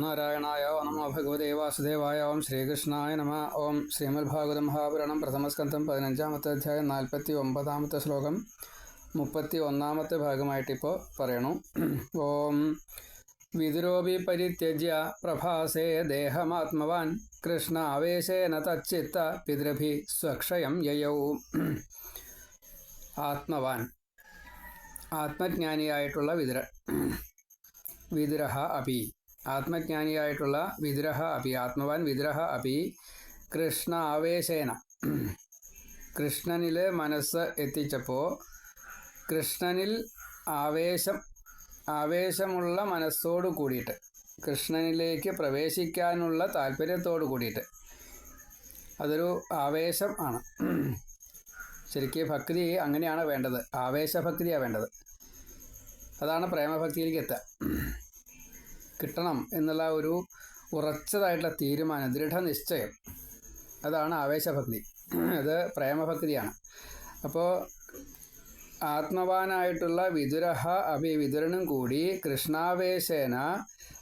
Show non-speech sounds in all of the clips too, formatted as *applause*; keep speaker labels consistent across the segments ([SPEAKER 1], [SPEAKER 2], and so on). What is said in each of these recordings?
[SPEAKER 1] നാരായണായ ഓ നമോ ഭഗവതേ വാസുദേവായ ഓം ശ്രീകൃഷ്ണായ നമ. ഓം ശ്രീമദ്ഭാഗവത മഹാപുരാണം പ്രഥമസ്കന്ധം പതിനഞ്ചാമത്തെ അധ്യായം നാൽപ്പത്തി ഒമ്പതാമത്തെ ശ്ലോകം മുപ്പത്തി ഒന്നാമത്തെ ഭാഗമായിട്ടിപ്പോൾ പറയണു. ഓം വിദുരോപി പരിത്യജ്യ പ്രഭാസേ ദേഹമാത്മവാൻ കൃഷ്ണ ആവേശേന തച്ചിത്ത പിതൃഭി സ്വക്ഷയം യയൗ. ആത്മവാൻ. ആത്മജ്ഞാനിയായിട്ടുള്ള വിതുര വിതുരഹ അപി ആത്മജ്ഞാനിയായിട്ടുള്ള വിദ്രഹ അപി ആത്മവാൻ വിദ്രഹ അപി കൃഷ്ണ ആവേശേന കൃഷ്ണനിൽ മനസ്സ് എത്തിച്ചപ്പോൾ കൃഷ്ണനിൽ ആവേശം ആവേശമുള്ള മനസ്സോടു കൂടിയിട്ട് കൃഷ്ണനിലേക്ക് പ്രവേശിക്കാനുള്ള താല്പര്യത്തോടു കൂടിയിട്ട്. അതൊരു ആവേശം ആണ്. ശരിക്കും ഭക്തി അങ്ങനെയാണ് വേണ്ടത്. ആവേശഭക്തിയാണ് വേണ്ടത്. അതാണ് പ്രേമഭക്തിയിലേക്ക് എത്തുക. കിട്ടണം എന്നുള്ള ഒരു ഉറച്ചതായിട്ടുള്ള തീരുമാനം ദൃഢനിശ്ചയം. അതാണ് ആവേശഭക്തി. അത് പ്രേമഭക്തിയാണ്. അപ്പോൾ ആത്മവാനായിട്ടുള്ള വിതുരഹ അഭി വിതുരനും കൂടി കൃഷ്ണാവേശേന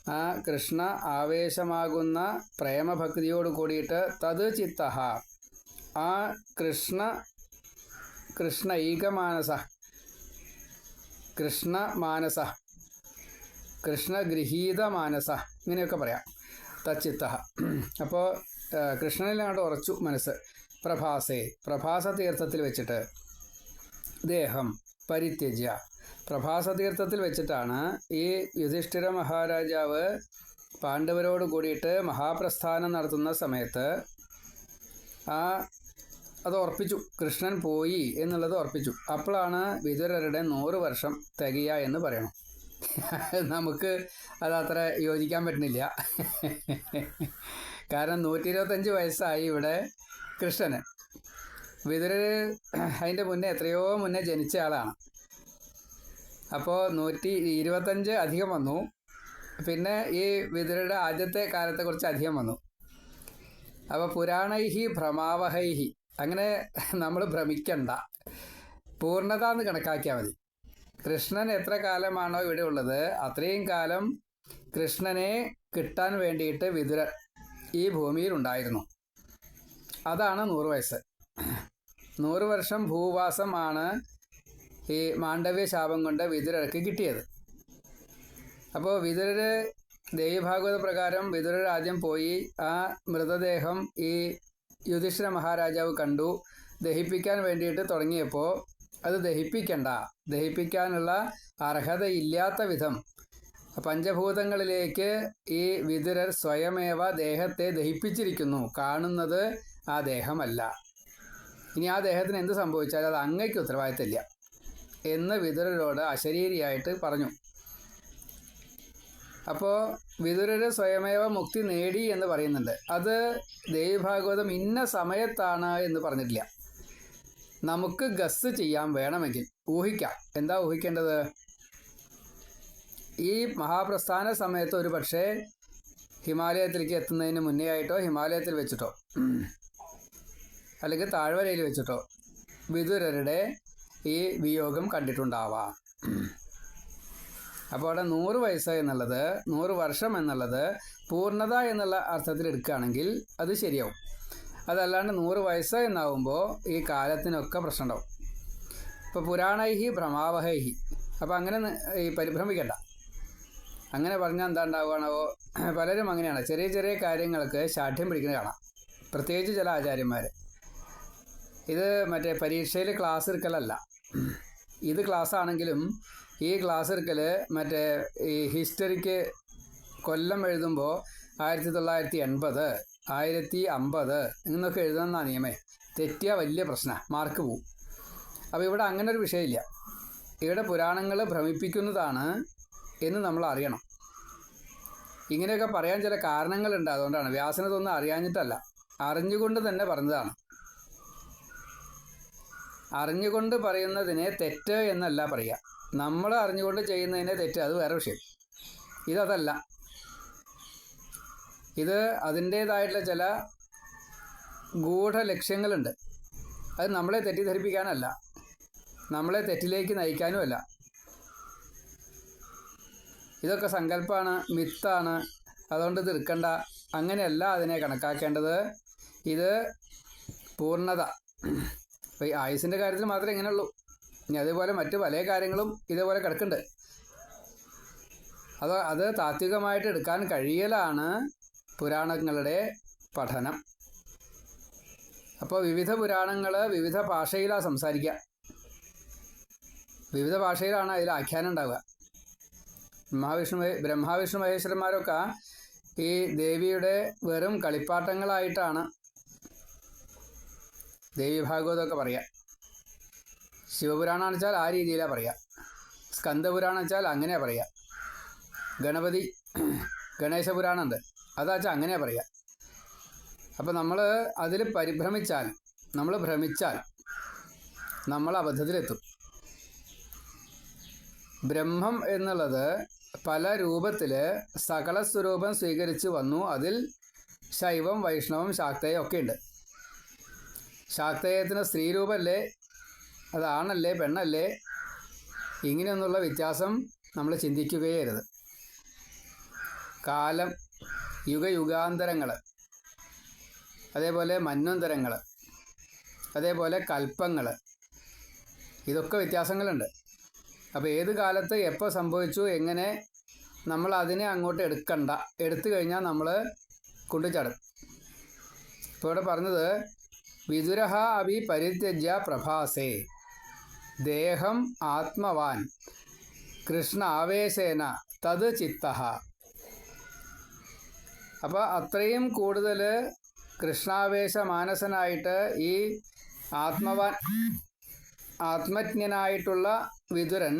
[SPEAKER 1] ആ കൃഷ്ണ ആവേശമാകുന്ന പ്രേമഭക്തിയോട് കൂടിയിട്ട് തത് ചിത്ത ആ കൃഷ്ണ കൃഷ്ണ ഏകമാനസ കൃഷ്ണ മാനസ കൃഷ്ണഗൃഹീത മാനസ ഇങ്ങനെയൊക്കെ പറയാം. തച്ചിത്ത അപ്പോൾ കൃഷ്ണനിലാണ്ട് ഉറച്ചു മനസ്സ്. പ്രഭാസേ പ്രഭാസ തീർത്ഥത്തിൽ വെച്ചിട്ട് ദേഹം പരിത്യജ്യ. പ്രഭാസ തീർത്ഥത്തിൽ വെച്ചിട്ടാണ് ഈ യുധിഷ്ഠിര മഹാരാജാവ് പാണ്ഡവരോട് കൂടിയിട്ട് മഹാപ്രസ്ഥാനം നടത്തുന്ന സമയത്ത് ആ അത് ഉറപ്പിച്ചു. കൃഷ്ണൻ പോയി എന്നുള്ളത് ഉറപ്പിച്ചു. അപ്പോഴാണ് വിതുരരുടെ നൂറ് വർഷം തികയ എന്ന് പറയണം. *laughs* നമുക്ക് അത് അത്ര യോജിക്കാൻ പറ്റുന്നില്ല. കാരണം നൂറ്റി ഇരുപത്തഞ്ച് വയസ്സായി ഇവിടെ കൃഷ്ണന്. വിതുരർ അതിന്റെ മുന്നേ എത്രയോ മുന്നേ ജനിച്ച ആളാണ്. അപ്പോൾ നൂറ്റി ഇരുപത്തഞ്ച് അധികം വന്നു. പിന്നെ ഈ വിതുരയുടെ ആദ്യത്തെ കാലത്തെക്കുറിച്ച് അധികം വന്നു. അപ്പോൾ പുരാണൈഹി ഭ്രമാവഹൈഹി. അങ്ങനെ നമ്മൾ ഭ്രമിക്കണ്ട. പൂർണത എന്ന് കണക്കാക്കിയാൽ മതി. കൃഷ്ണൻ എത്ര കാലമാണോ ഇവിടെ ഉള്ളത്? അത്രയും കാലം കൃഷ്ണനെ കിട്ടാൻ വേണ്ടിയിട്ട് വിതുര ഈ ഭൂമിയിൽ ഉണ്ടായിരുന്നു. അതാണ് നൂറ് വയസ്സ്. നൂറ് വർഷം ഭൂവാസമാണ് ഈ മാണ്ഡവ്യ ശാപം കൊണ്ട് വിതുരർക്ക് കിട്ടിയത്. അപ്പോൾ വിതുരര് ദേവീഭാഗവത പ്രകാരം വിതുരർ ആദ്യം പോയി ആ മൃതദേഹം ഈ യുധിഷ്ഠിര മഹാരാജാവ് കണ്ടു ദഹിപ്പിക്കാൻ വേണ്ടിയിട്ട് തുടങ്ങിയപ്പോൾ അത് ദഹിപ്പിക്കണ്ട. ദഹിപ്പിക്കാനുള്ള അർഹതയില്ലാത്ത വിധം. പഞ്ചഭൂതങ്ങളിലേക്ക് ഈ വിതുരർ സ്വയമേവ ദേഹത്തെ ദഹിപ്പിച്ചിരിക്കുന്നു. കാണുന്നത് ആ ദേഹമല്ല. ഇനി ആ ദേഹത്തിന് എന്ത് സംഭവിച്ചാലും അത് അങ്ങയ്ക്ക് ഉത്തരവാദിത്തമില്ല എന്ന് വിതുരരോട് അശരീരിയായിട്ട് പറഞ്ഞു. അപ്പോൾ വിതുരർ സ്വയമേവ മുക്തി നേടി എന്ന് പറയുന്നുണ്ട്. അത് ദേവിഭാഗവതം ഇന്ന സമയത്താണ് എന്ന് പറഞ്ഞിട്ടില്ല. നമുക്ക് ഗസ് ചെയ്യാൻ വേണമെങ്കിൽ ഊഹിക്കാം. എന്താ ഊഹിക്കേണ്ടത്? ഈ മഹാപ്രസ്ഥാന സമയത്ത് ഒരു പക്ഷേ ഹിമാലയത്തിലേക്ക് എത്തുന്നതിന് മുന്നേ ആയിട്ടോ ഹിമാലയത്തിൽ വെച്ചിട്ടോ അല്ലെങ്കിൽ താഴ്വരയിൽ വെച്ചിട്ടോ വിദുരരുടെ ഈ വിയോഗം കണ്ടിട്ടുണ്ടാവാം. അപ്പോൾ അവിടെ നൂറ് വയസ്സ് എന്നുള്ളത് നൂറ് വർഷം എന്നുള്ളത് പൂർണത എന്നുള്ള അർത്ഥത്തിൽ എടുക്കുകയാണെങ്കിൽ അത് ശരിയാവും. അതല്ലാണ്ട് നൂറ് വയസ്സ് എന്നാവുമ്പോൾ ഈ കാലത്തിനൊക്കെ പ്രശ്നമുണ്ടാവും ഇപ്പോൾ പുരാണൈഹി ഭ്രമാവഹൈഹി. അപ്പോൾ അങ്ങനെ ഈ പരിഭ്രമിക്കണ്ട. അങ്ങനെ പറഞ്ഞാൽ എന്താ ഉണ്ടാവുകയാണോ *clears throat* പലരും അങ്ങനെയാണ്. ചെറിയ ചെറിയ കാര്യങ്ങൾക്ക് ശാഠ്യം പിടിക്കുന്നത് കാണാം. പ്രത്യേകിച്ച് ചില ആചാര്യന്മാർ ഇത് മറ്റേ പരീക്ഷയിൽ ക്ലാസ് എടുക്കലല്ല. ഇത് ക്ലാസ് ആണെങ്കിലും ഈ ക്ലാസ് എടുക്കൽ മറ്റേ ഈ ഹിസ്റ്ററിക്ക് കൊല്ലം എഴുതുമ്പോൾ ആയിരത്തി തൊള്ളായിരത്തി എൺപത് ആയിരത്തി അമ്പത് എന്നൊക്കെ എഴുതുന്ന നിയമേ. തെറ്റിയ വലിയ പ്രശ്ന. മാർക്ക് പോവും. അപ്പോൾ ഇവിടെ അങ്ങനെ ഒരു വിഷയമില്ല. ഇവിടെ പുരാണങ്ങൾ ഭ്രമിപ്പിക്കുന്നതാണ് എന്ന് നമ്മൾ അറിയണം. ഇങ്ങനെയൊക്കെ പറയാൻ ചില കാരണങ്ങളുണ്ട്. അതുകൊണ്ടാണ്. വ്യാസനതൊന്നും അറിയാഞ്ഞിട്ടല്ല. അറിഞ്ഞുകൊണ്ട് തന്നെ പറഞ്ഞതാണ്. അറിഞ്ഞുകൊണ്ട് പറയുന്നതിനെ തെറ്റ് എന്നല്ല പറയുക. നമ്മൾ അറിഞ്ഞുകൊണ്ട് ചെയ്യുന്നതിനെ തെറ്റ്. അത് വേറെ വിഷയം. ഇതല്ല ഇത് അതിന്റേതായിട്ടുള്ള ചില ഗൂഢ ലക്ഷ്യങ്ങളുണ്ട് അത് നമ്മളെ തെറ്റിദ്ധരിപ്പിക്കാനല്ല. നമ്മളെ തെറ്റിലേക്ക് നയിക്കാനുമല്ല. ഇതൊക്കെ സങ്കല്പമാണ് മിത്താണ്. അതുകൊണ്ട് തീർക്കണ്ട അങ്ങനെയല്ല അതിനെ കണക്കാക്കേണ്ടത്. ഇത് പൂർണത. അപ്പോൾ ഈ ആയുസിന്റെ കാര്യത്തിൽ മാത്രമേ ഇങ്ങനെയുള്ളൂ. ഇനി അതേപോലെ മറ്റു പല കാര്യങ്ങളും ഇതേപോലെ കിടക്കുന്നുണ്ട്. അത് അത് താത്വികമായിട്ട് എടുക്കാൻ കഴിയലാണ്. പുരാണങ്ങളുടെ പഠനം. അപ്പോൾ വിവിധ പുരാണങ്ങൾ വിവിധ ഭാഷയിലാണ് സംസാരിക്കുക വിവിധ ഭാഷയിലാണ് അതിൽ ആഖ്യാനം ഉണ്ടാവുക. മഹാവിഷ്ണു ബ്രഹ്മാവിഷ്ണു മഹേശ്വരന്മാരൊക്കെ ഈ ദേവിയുടെ വെറും കളിപ്പാട്ടങ്ങളായിട്ടാണ് ദേവി ഭാഗവതമൊക്കെ പറയുക. ശിവപുരാണം വെച്ചാൽ ആ രീതിയിലാണ് പറയുക. സ്കന്ദപുരാണം വെച്ചാൽ അങ്ങനെയാണ് പറയുക. ഗണപതി ഗണേശ പുരാണം അങ്ങനെയാ പറയുക അപ്പം നമ്മൾ അതിൽ പരിഭ്രമിച്ചാൽ നമ്മൾ ഭ്രമിച്ചാൽ നമ്മൾ അബദ്ധത്തിലെത്തും. ബ്രഹ്മം എന്നുള്ളത് പല രൂപത്തിൽ സകല സ്വരൂപം സ്വീകരിച്ച് വന്നു. അതിൽ ശൈവം വൈഷ്ണവം ശാക്തേയം ഒക്കെ ഉണ്ട്. ശാക്തേയത്തിന് സ്ത്രീരൂപമല്ലേ അതാണല്ലേ? പെണ്ണല്ലേ? ഇങ്ങനെയൊന്നുള്ള വ്യത്യാസം നമ്മൾ ചിന്തിക്കുകയേ അരുത് കാലം യുഗയുഗാന്തരങ്ങൾ അതേപോലെ മന്വന്തരങ്ങൾ അതേപോലെ കൽപ്പങ്ങൾ ഇതൊക്കെ വ്യത്യാസങ്ങളുണ്ട്. അപ്പോൾ ഏത് കാലത്ത് എപ്പോൾ സംഭവിച്ചു എങ്ങനെ നമ്മൾ അതിനെ അങ്ങോട്ട് എടുക്കണ്ട എടുത്തു കഴിഞ്ഞാൽ നമ്മൾ കൊണ്ടുചാടും. ഇപ്പോൾ ഇവിടെ പറഞ്ഞത് വിദുരഹ അഭി പരിത്യജ്യ പ്രഭാസേ. ദേഹം ആത്മവാൻ. കൃഷ്ണ ആവേശേന തത് ചിത്ത അപ്പോൾ അത്രയും കൂടുതൽ കൃഷ്ണാവേശ മാനസനായിട്ട് ഈ ആത്മവാൻ ആത്മജ്ഞനായിട്ടുള്ള വിതുരൻ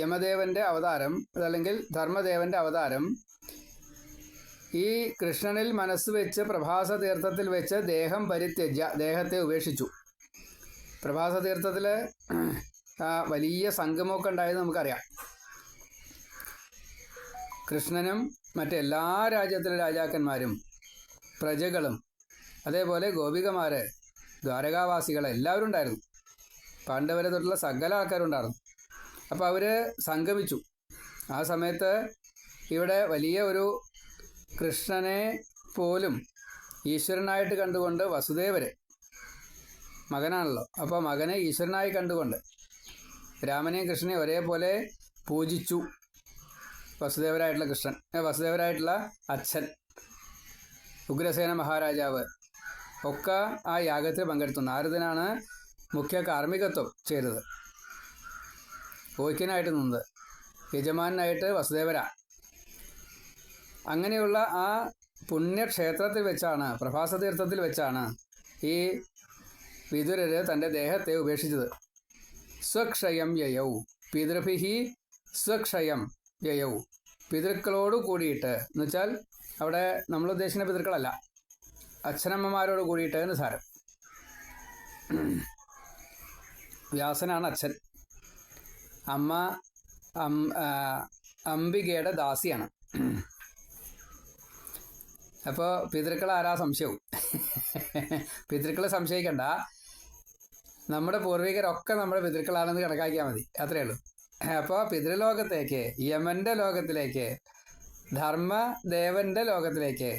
[SPEAKER 1] യമദേവന്റെ അവതാരം അതല്ലെങ്കിൽ ധർമ്മദേവന്റെ അവതാരം ഈ കൃഷ്ണനിൽ മനസ്സ് വെച്ച് പ്രഭാസ തീർത്ഥത്തിൽ വെച്ച് ദേഹം പരിത്യജ്യ ദേഹത്തെ ഉപേക്ഷിച്ചു. പ്രഭാസ തീർത്ഥത്തിൽ വലിയ സംഗമമൊക്കെ ഉണ്ടായത് നമുക്കറിയാം. കൃഷ്ണനും മറ്റെല്ലാ രാജ്യത്തിലെ രാജാക്കന്മാരും പ്രജകളും അതേപോലെ ഗോപികമാർ ദ്വാരകാവാസികൾ എല്ലാവരും ഉണ്ടായിരുന്നു. പാണ്ഡവരെ തൊട്ടുള്ള സകല ആൾക്കാരുണ്ടായിരുന്നു. അപ്പോൾ അവർ സംഗമിച്ചു. ആ സമയത്ത് ഇവിടെ വലിയ ഒരു കൃഷ്ണനെ പോലും ഈശ്വരനായിട്ട് കണ്ടുകൊണ്ട് വസുദേവരെ മകനാണല്ലോ. അപ്പോൾ മകനെ ഈശ്വരനായി കണ്ടുകൊണ്ട് രാമനെയും കൃഷ്ണനെയും ഒരേപോലെ പൂജിച്ചു. വസുദേവരായിട്ടുള്ള കൃഷ്ണൻ. വസുദേവരായിട്ടുള്ള അച്ഛൻ. ഉഗ്രസേന മഹാരാജാവ്. ഒക്കെ ആ യാഗത്തിൽ പങ്കെടുത്തു നാരദനാണ് മുഖ്യ കാർമ്മികത്വം ചെയ്തത്. ഓയ്ക്കനായിട്ട് നിന്നത്. യജമാനായിട്ട് വസുദേവര. അങ്ങനെയുള്ള ആ പുണ്യക്ഷേത്രത്തിൽ വെച്ചാണ് പ്രഭാസതീർത്ഥത്തിൽ വെച്ചാണ് ഈ വിതുരര് തന്റെ ദേഹത്തെ ഉപേക്ഷിച്ചത്. സ്വക്ഷയം യയൗ. പിതൃഭിഹി സ്വക്ഷയം യയൗ പിതൃക്കളോട് കൂടിയിട്ട് എന്ന് വെച്ചാൽ അവിടെ നമ്മൾ ഉദ്ദേശിക്കുന്ന പിതൃക്കളല്ല. അച്ഛനമ്മമാരോട് കൂടിയിട്ട് എന്ന് സാരം. വ്യാസനാണ് അച്ഛൻ. അമ്മ അംബികയുടെ ദാസിയാണ്. അപ്പോൾ പിതൃക്കൾ ആരാ സംശയവും. പിതൃക്കളെ സംശയിക്കണ്ട. നമ്മുടെ പൂർവികരൊക്കെ നമ്മുടെ പിതൃക്കളാണെന്ന് കണക്കാക്കിയാൽ മതി. അത്രയേ ഉള്ളൂ. അപ്പോൾ പിതൃലോകത്തേക്ക് യമന്റെ ലോകത്തിലേക്ക് ധർമ്മദേവന്റെ ലോകത്തിലേക്ക്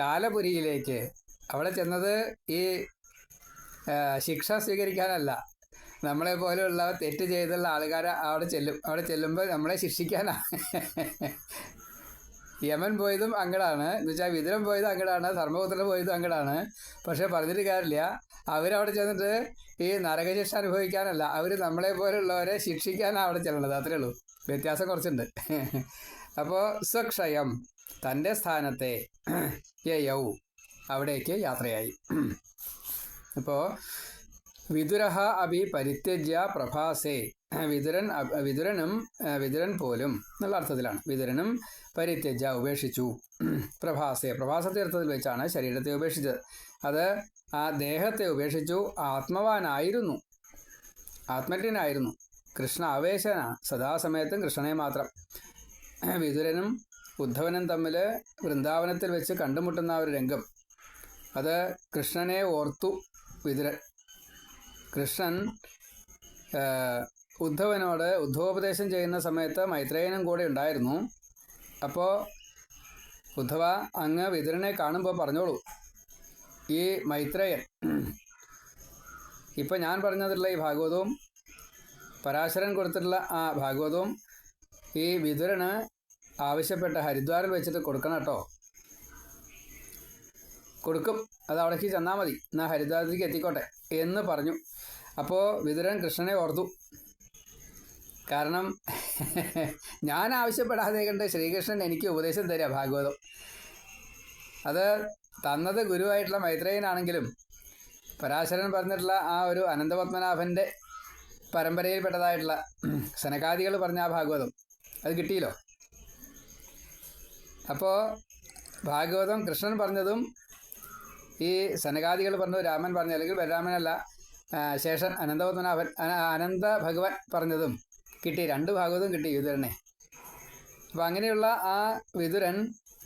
[SPEAKER 1] കാലപുരിയിലേക്ക്. അവിടെ ചെന്നത് ഈ ശിക്ഷ സ്വീകരിക്കാനല്ല. നമ്മളെ പോലെയുള്ള തെറ്റ് ചെയ്തുള്ള ആൾക്കാർ അവിടെ ചെല്ലും അവിടെ ചെല്ലുമ്പോൾ നമ്മളെ ശിക്ഷിക്കാനാ. യമൻ പോയതും അങ്ങടാണ് എന്ന് വെച്ചാൽ വിതുരം പോയതും അങ്ങടാണ് ധർമ്മപുത്രൻ പോയതും അങ്ങടാണ് പക്ഷെ പറഞ്ഞിട്ട് കാര്യമില്ല. അവരവിടെ ചെന്നിട്ട് ഈ നരകശിക്ഷ അനുഭവിക്കാനല്ല. അവർ നമ്മളെ പോലുള്ളവരെ ശിക്ഷിക്കാനാണ് അവിടെ ചെല്ലണത്. അത്രേ ഉള്ളൂ. വ്യത്യാസം കുറച്ചുണ്ട്. അപ്പോൾ സ്വക്ഷയം തന്റെ സ്ഥാനത്തെ യൗ അവിടേക്ക് യാത്രയായി. അപ്പോൾ വിതുരഹ അഭി പരിത്യജ്യ പ്രഭാസേ. വിതുരൻ വിതുരനും വിതുരൻ പോലും എന്നുള്ള അർത്ഥത്തിലാണ്. വിതുരനും പരിത്യജ്യ ഉപേക്ഷിച്ചു. പ്രഭാസെ പ്രഭാസ തീർത്ഥത്തിൽ വെച്ചാണ് ശരീരത്തെ ഉപേക്ഷിച്ചത്. അത് ആ ദേഹത്തെ ഉപേക്ഷിച്ചു. ആത്മവാനായിരുന്നു. ആത്മജ്ഞനായിരുന്നു. കൃഷ്ണ ആവേശനാണ് സദാസമയത്തും കൃഷ്ണനെ മാത്രം. വിതുരനും ഉദ്ധവനും തമ്മിൽ വൃന്ദാവനത്തിൽ വെച്ച് കണ്ടുമുട്ടുന്ന ഒരു രംഗം. അത് കൃഷ്ണനെ ഓർത്തു വിതുരൻ. കൃഷ്ണൻ ഉദ്ധവനോട് ഉദ്ധവോപദേശം ചെയ്യുന്ന സമയത്ത് മൈത്രേയനും കൂടെ ഉണ്ടായിരുന്നു. അപ്പോൾ ഉദ്ധവ അങ്ങ് വിതുരനെ കാണുമ്പോൾ പറഞ്ഞോളൂ. ഈ മൈത്രേയൻ. ഇപ്പം ഞാൻ പറഞ്ഞതിലുള്ള ഈ ഭാഗവതവും പരാശരൻ കൊടുത്തിട്ടുള്ള ആ ഭാഗവതവും ഈ വിതുരന് ആവശ്യപ്പെട്ട ഹരിദ്വാറിൽ വെച്ചിട്ട് കൊടുക്കണം കേട്ടോ. കൊടുക്കും. അത് അവിടേക്ക് ചെന്നാൽ മതി. എന്നാൽ ഹരിദ്വാരത്തിലേക്ക് എത്തിക്കോട്ടെ എന്ന് പറഞ്ഞു. അപ്പോൾ വിതുരൻ കൃഷ്ണനെ ഓർത്തു. കാരണം *laughs* ഞാൻ ആവശ്യപ്പെടാതെ കണ്ട് ശ്രീകൃഷ്ണൻ എനിക്ക് ഉപദേശം തരിക ഭാഗവതം. അത് തന്നത് ഗുരുവായിട്ടുള്ള മൈത്രേയനാണെങ്കിലും പരാശരൻ പറഞ്ഞിട്ടുള്ള ആ ഒരു അനന്തപത്മനാഭന്റെ പരമ്പരയിൽപ്പെട്ടതായിട്ടുള്ള സനകാദികൾ പറഞ്ഞ ആ ഭാഗവതം അത് കിട്ടിയല്ലോ. അപ്പോൾ ഭാഗവതം കൃഷ്ണൻ പറഞ്ഞതും ഈ സനകാദികൾ പറഞ്ഞു രാമൻ പറഞ്ഞു അല്ലെങ്കിൽ ബലരാമനല്ല ശേഷൻ അനന്തപത്മനാഭൻ അനന്ത ഭഗവാൻ പറഞ്ഞതും കിട്ടി രണ്ട് ഭാഗവതവും കിട്ടി വിതുരനെ. അപ്പം അങ്ങനെയുള്ള ആ വിതുരൻ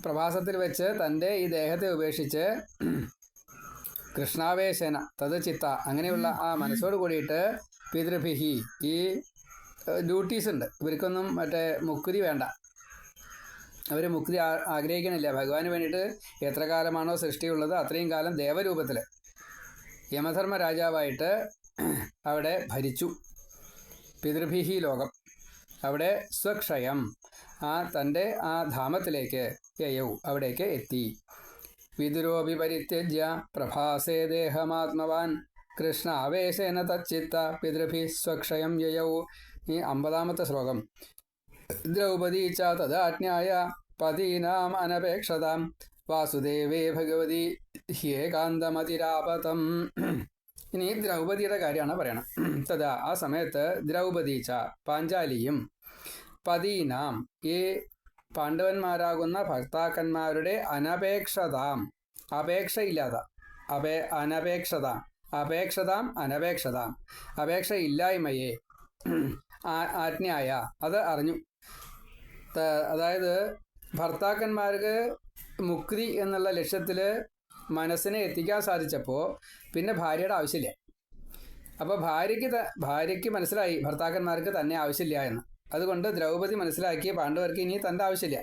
[SPEAKER 1] പ്രഭാസത്തിൽ വെച്ച് തന്റെ ഈ ദേഹത്തെ ഉപേക്ഷിച്ച് കൃഷ്ണാവേശന തത് ചിത്ത അങ്ങനെയുള്ള ആ മനസ്സോട് കൂടിയിട്ട് പിതൃഭിഹി ഈ ഡ്യൂട്ടീസ് ഉണ്ട്. ഇവർക്കൊന്നും മറ്റേ മുക്കുതി വേണ്ട. അവർ മുക്തി ആഗ്രഹിക്കണില്ല. ഭഗവാന് വേണ്ടിയിട്ട് എത്ര കാലമാണോ സൃഷ്ടിയുള്ളത് അത്രയും കാലം ദേവരൂപത്തിൽ യമധർമ്മ രാജാവായിട്ട് അവിടെ ഭരിച്ചു. പിതൃഭിഹി ലോകം. അവിടെ സ്വക്ഷയം ആ തന്റെ ആ ധാമത്തിലേക്ക് യയൗ അവിടേക്ക് എത്തി. വിദുരോപി പരിത്യജ്യ പ്രഭാസേ ദേഹമാത്മവാൻ. കൃഷ്ണ ആവേശേന തച്ചിത്ത പിതൃഭി സ്വക്ഷയം യയൗ. ഈ അമ്പതാമത്തെ ശ്ലോകം. ദ്രൗപദി ച തദാജ്ഞായ പതീനാം അനപേക്ഷതാം. വാസുദേവേ ഭഗവതി ഹ്യേകാന്തമതിരാപതം ഇനി ദ്രൗപതിയുടെ കാര്യമാണ് പറയണം. *clears throat* തഥാ ആ സമയത്ത് ദ്രൗപദി ച പാഞ്ചാലിയും പതീനാം ഈ പാണ്ഡവന്മാരാകുന്ന ഭർത്താക്കന്മാരുടെ അനപേക്ഷതാം അപേക്ഷയില്ലാത്ത അപേ അനപേക്ഷതാം അപേക്ഷതാം അനപേക്ഷതാം അപേക്ഷയില്ലായ്മയെ *clears throat* ആജ്ഞായ അത് അറിഞ്ഞു. അതായത് ഭർത്താക്കന്മാർക്ക് മുക്തി എന്നുള്ള ലക്ഷ്യത്തിൽ മനസ്സിനെ എത്തിക്കാൻ സാധിച്ചപ്പോൾ പിന്നെ ഭാര്യയുടെ ആവശ്യമില്ല. അപ്പോൾ ഭാര്യയ്ക്ക് ഭാര്യയ്ക്ക് മനസ്സിലായി ഭർത്താക്കന്മാർക്ക് തന്നെ ആവശ്യമില്ല എന്ന്. അതുകൊണ്ട് ദ്രൗപദി മനസ്സിലാക്കിയ പാണ്ഡവർക്ക് ഇനി തന്റെ ആവശ്യമില്ല.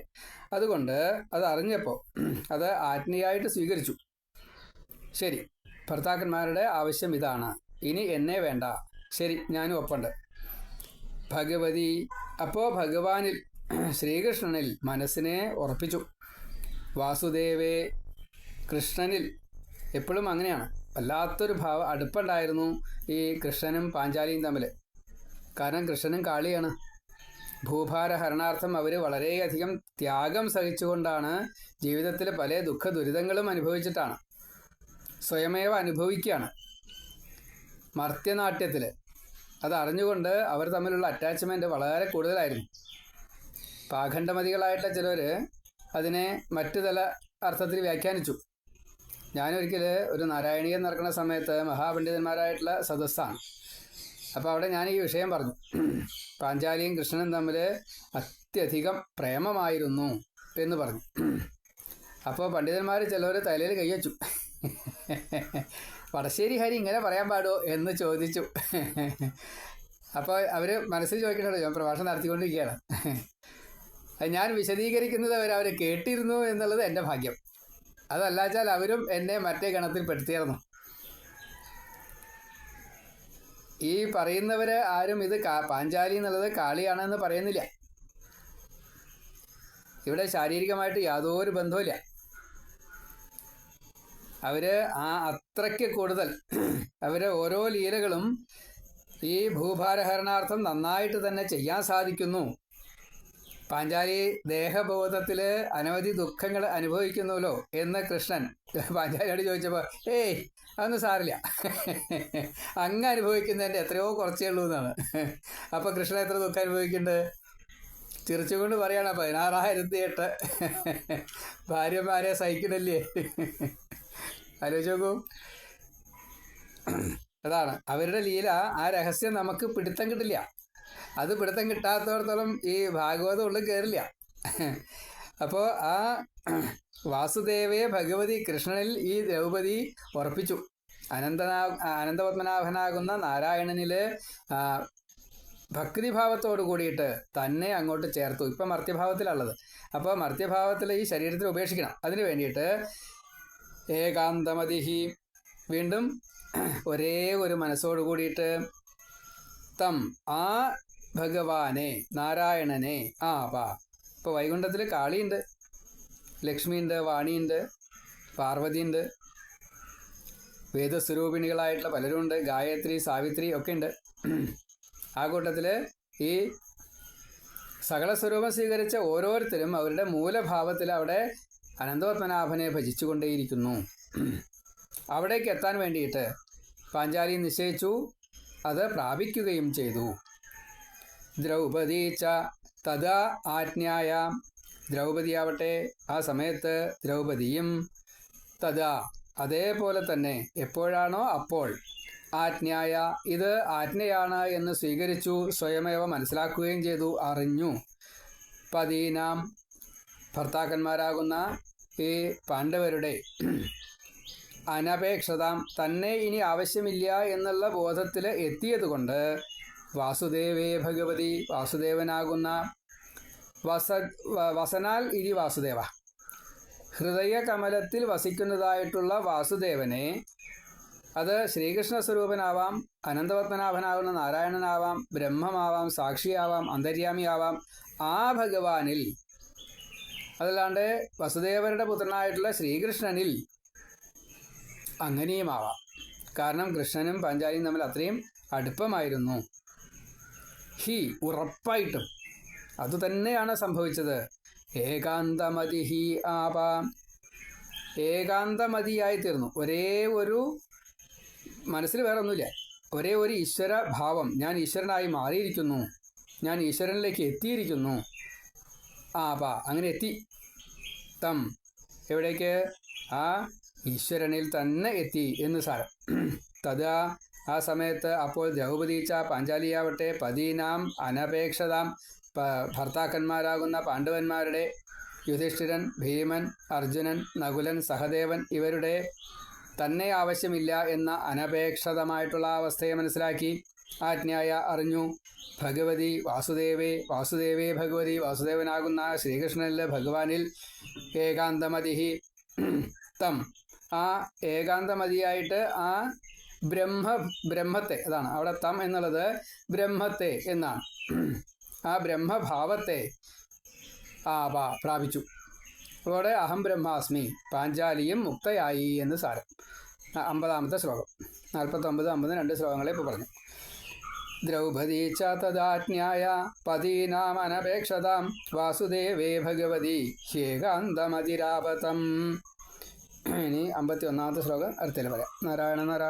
[SPEAKER 1] അതുകൊണ്ട് അത് അറിഞ്ഞപ്പോൾ *clears throat* അത് ആജ്ഞയായിട്ട് സ്വീകരിച്ചു. ശരി ഭർത്താക്കന്മാരുടെ ആവശ്യം ഇതാണ്. ഇനി എന്നെ വേണ്ട. ശരി ഞാനും ഒപ്പുണ്ട്. ഭഗവതി അപ്പോൾ ഭഗവാനിൽ *clears throat* ശ്രീകൃഷ്ണനിൽ മനസ്സിനെ ഉറപ്പിച്ചു. വാസുദേവേ കൃഷ്ണനിൽ എപ്പോഴും അങ്ങനെയാണ്. വല്ലാത്തൊരു ഭാവ അടുപ്പുണ്ടായിരുന്നു ഈ കൃഷ്ണനും പാഞ്ചാലിയും തമ്മിൽ കാരണം കൃഷ്ണനും കാളിയാണ്. ഭൂഭാരഹരണാർത്ഥം അവർ വളരെയധികം ത്യാഗം സഹിച്ചുകൊണ്ടാണ് ജീവിതത്തിൽ പല ദുഃഖ ദുരിതങ്ങളും അനുഭവിച്ചിട്ടാണ്. സ്വയമേവ അനുഭവിക്കുകയാണ്. മർത്യനാട്യത്തിൽ അത് അറിഞ്ഞുകൊണ്ട് അവർ തമ്മിലുള്ള അറ്റാച്ച്മെന്റ് വളരെ കൂടുതലായിരുന്നു. പാഖണ്ഡമതികളായിട്ട് ചിലർ അതിനെ മറ്റു തല അർത്ഥത്തിൽ വ്യാഖ്യാനിച്ചു. ഞാനൊരിക്കൽ ഒരു നാരായണീയം നടക്കുന്ന സമയത്ത് മഹാപണ്ഡിതന്മാരായിട്ടുള്ള സദസ്സാണ്. അപ്പോൾ അവിടെ ഞാൻ ഈ വിഷയം പറഞ്ഞു. പാഞ്ചാലിയും കൃഷ്ണനും തമ്മിൽ അത്യധികം പ്രേമമായിരുന്നു എന്ന് പറഞ്ഞു. അപ്പോൾ പണ്ഡിതന്മാർ ചിലർ തലയിൽ കൈവച്ചു വടശ്ശേരി ഹരി ഇങ്ങനെ പറയാൻ പാടുമോ എന്ന് ചോദിച്ചു. അപ്പോൾ അവർ മനസ്സിൽ ചോദിക്കണല്ലോ ഞാൻ പ്രഭാഷണം നടത്തിക്കൊണ്ടിരിക്കുകയാണ്. ഞാൻ വിശദീകരിക്കുന്നത് അവർ അവർ കേട്ടിരുന്നു എന്നുള്ളത് എന്റെ ഭാഗ്യം. അതല്ലാച്ചാൽ അവരും എന്നെ മറ്റേ ഗണത്തിൽ പെടുത്തിയിരുന്നു ഈ പറയുന്നവര് ആരും ഇത് പാഞ്ചാലി എന്നുള്ളത് കാളിയാണെന്ന് പറയുന്നില്ല. ഇവിടെ ശാരീരികമായിട്ട് യാതൊരു ബന്ധവുമില്ല. അവർ ആ അത്രയ്ക്ക് കൂടുതൽ അവർ ഓരോ ലീലകളും ഈ ഭൂഭാരഹരണാർത്ഥം നന്നായിട്ട് തന്നെ ചെയ്യാൻ സാധിക്കുന്നു. പാഞ്ചാലി ദേഹബോധത്തിൽ അനവധി ദുഃഖങ്ങൾ അനുഭവിക്കുന്നുവല്ലോ എന്ന് കൃഷ്ണൻ പാഞ്ചാലിയോട് ചോദിച്ചപ്പോൾ ഏയ് അതൊന്നും സാറില്ല. അങ്ങ് അനുഭവിക്കുന്നതിന്റെ എത്രയോ കുറച്ചേ ഉള്ളൂ എന്നാണ്. അപ്പോൾ കൃഷ്ണൻ എത്ര ദുഃഖം അനുഭവിക്കുന്നുണ്ട്? ചിരിച്ചുകൊണ്ട് പറയണ പതിനാറായിരത്തി എട്ട് ഭാര്യമാരെ സഹിക്കണല്ലേ ആലോചിച്ച് നോക്കൂ. അതാണ്. അവരുടെ ലീല ആ രഹസ്യം നമുക്ക് പിടുത്തം കിട്ടില്ല. അത് പിടുത്തം കിട്ടാത്തടത്തോളം ഈ ഭാഗവതം ഉള്ളിൽ കയറില്ല അപ്പോൾ ആ വാസുദേവയെ ഭഗവതി കൃഷ്ണനിൽ ഈ ദ്രൗപദി ഉറപ്പിച്ചു. അനന്തനാ അനന്തപത്മനാഭനാകുന്ന നാരായണനിൽ ഭക്തിഭാവത്തോട് കൂടിയിട്ട് തന്നെ അങ്ങോട്ട് ചേർത്തു. ഇപ്പം മർത്യഭാവത്തിലുള്ളത്. അപ്പോൾ മർത്യഭാവത്തിൽ ഈ ശരീരത്തിൽ ഉപേക്ഷിക്കണം. അതിന് വേണ്ടിയിട്ട് ഏകാന്തമതിഹി വീണ്ടും ഒരേ ഒരു മനസ്സോട് കൂടിയിട്ട് തം ആ ഭഗവാനെ നാരായണനെ ആ വാ. ഇപ്പോൾ വൈകുണ്ഠത്തിൽ കാളിയുണ്ട്. ലക്ഷ്മിയുണ്ട് വാണിയുണ്ട് പാർവതിയുണ്ട് വേദസ്വരൂപിണികളായിട്ടുള്ള പലരുമുണ്ട് ഗായത്രി സാവിത്രി ഒക്കെ ഉണ്ട്. ആ കൂട്ടത്തിൽ ഈ സകല സ്വരൂപം സ്വീകരിച്ച ഓരോരുത്തരും അവരുടെ മൂലഭാവത്തിൽ അവിടെ അനന്തപത്മനാഭനെ ഭജിച്ചുകൊണ്ടേയിരിക്കുന്നു. അവിടേക്ക് എത്താൻ വേണ്ടിയിട്ട് പാഞ്ചാലി നിശ്ചയിച്ചു. അത് പ്രാപിക്കുകയും ചെയ്തു. ദ്രൗപദി ച തഥാ ആജ്ഞായ. ദ്രൗപദിയാവട്ടെ ആ സമയത്ത് ദ്രൗപദിയും തഥാ അതേപോലെ തന്നെ എപ്പോഴാണോ അപ്പോൾ ആജ്ഞായ ഇത് ആജ്ഞയാണ് എന്ന് സ്വീകരിച്ചു സ്വയമേവ മനസ്സിലാക്കുകയും ചെയ്തു അറിഞ്ഞു. പതിനാം ഭർത്താക്കന്മാരാകുന്ന ഈ പാണ്ഡവരുടെ അനപേക്ഷതാം തന്നെ ഇനി ആവശ്യമില്ല എന്നുള്ള ബോധത്തിൽ എത്തിയതുകൊണ്ട് വാസുദേവേ ഭഗവതി വാസുദേവനാകുന്ന വസ വസനാൽ ഇരി വാസുദേവ. ഹൃദയ കമലത്തിൽ വസിക്കുന്നതായിട്ടുള്ള വാസുദേവനെ അത് ശ്രീകൃഷ്ണ സ്വരൂപനാവാം അനന്തപത്മനാഭനാകുന്ന നാരായണനാവാം ബ്രഹ്മമാവാം സാക്ഷിയാവാം അന്തര്യാമിയാവാം. ആ ഭഗവാനിൽ അതല്ലാണ്ട് വസുദേവരുടെ പുത്രനായിട്ടുള്ള ശ്രീകൃഷ്ണനിൽ അങ്ങനെയുമാവാം. കാരണം കൃഷ്ണനും പാഞ്ചാലിയും തമ്മിൽ അത്രയും അടുപ്പമായിരുന്നു. ഹി ഉറപ്പായിട്ടും. അതുതന്നെയാണ് സംഭവിച്ചത്. ഏകാന്തമതി ഹി ആപാം ഏകാന്തമതിയായി തീർന്നു ഒരേ ഒരു മനസ്സിൽ വേറെ ഒന്നുമില്ല ഒരേ ഒരു ഈശ്വര ഭാവം ഞാൻ ഈശ്വരനായി മാറിയിരിക്കുന്നു. ഞാൻ ഈശ്വരനിലേക്ക് എത്തിയിരിക്കുന്നു. ആപ അങ്ങനെ എത്തി. തം. എവിടേക്ക്? ആ ഈശ്വരനിൽ തന്നെ എത്തി എന്ന് സാരം. തഥാ ആ സമയത്ത് അപ്പോൾ ദ്രൗപദീച്ച പാഞ്ചാലിയാവട്ടെ പതീനാം അനപേക്ഷതാം ഭർത്താക്കന്മാരാകുന്ന പാണ്ഡവന്മാരുടെ യുധിഷ്ഠിരൻ ഭീമൻ അർജുനൻ നകുലൻ സഹദേവൻ ഇവരുടെ തന്നെ ആവശ്യമില്ല എന്ന അനപേക്ഷതമായിട്ടുള്ള അവസ്ഥയെ മനസ്സിലാക്കി ആജ്ഞായ അറിഞ്ഞു. ഭഗവതി വാസുദേവേ വാസുദേവേ ഭഗവതി വാസുദേവനാകുന്ന ശ്രീകൃഷ്ണനിലെ ഭഗവാനിൽ ഏകാന്തമതിഹി തം. ആ ഏകാന്തമതിയായിട്ട് ആ ബ്രഹ്മ ബ്രഹ്മത്തെ അതാണ് അവിടെ തം എന്നുള്ളത് ബ്രഹ്മത്തെ എന്നാണ്. ആ ബ്രഹ്മഭാവത്തെ ആ പ്രാപിച്ചു. അതോടെ അഹം ബ്രഹ്മാസ്മി പാഞ്ചാലിയും മുക്തയായി എന്ന് സാരം. അമ്പതാമത്തെ ശ്ലോകം. നാൽപ്പത്തൊമ്പത് അമ്പത് രണ്ട് ശ്ലോകങ്ങളെ ഇപ്പോൾ പറഞ്ഞു. ദ്രൗപദി ച തദാജ്ഞായ പതീനാമനപേക്ഷതാം വാസുദേവേ ഭഗവതി ഹ്യേകാന്തമതിരാപതം ഇനി അമ്പത്തി ഒന്നാമത്തെ ശ്ലോകം അർത്ഥത്തിൽ പറയാം. നാരായണ നാരായണ.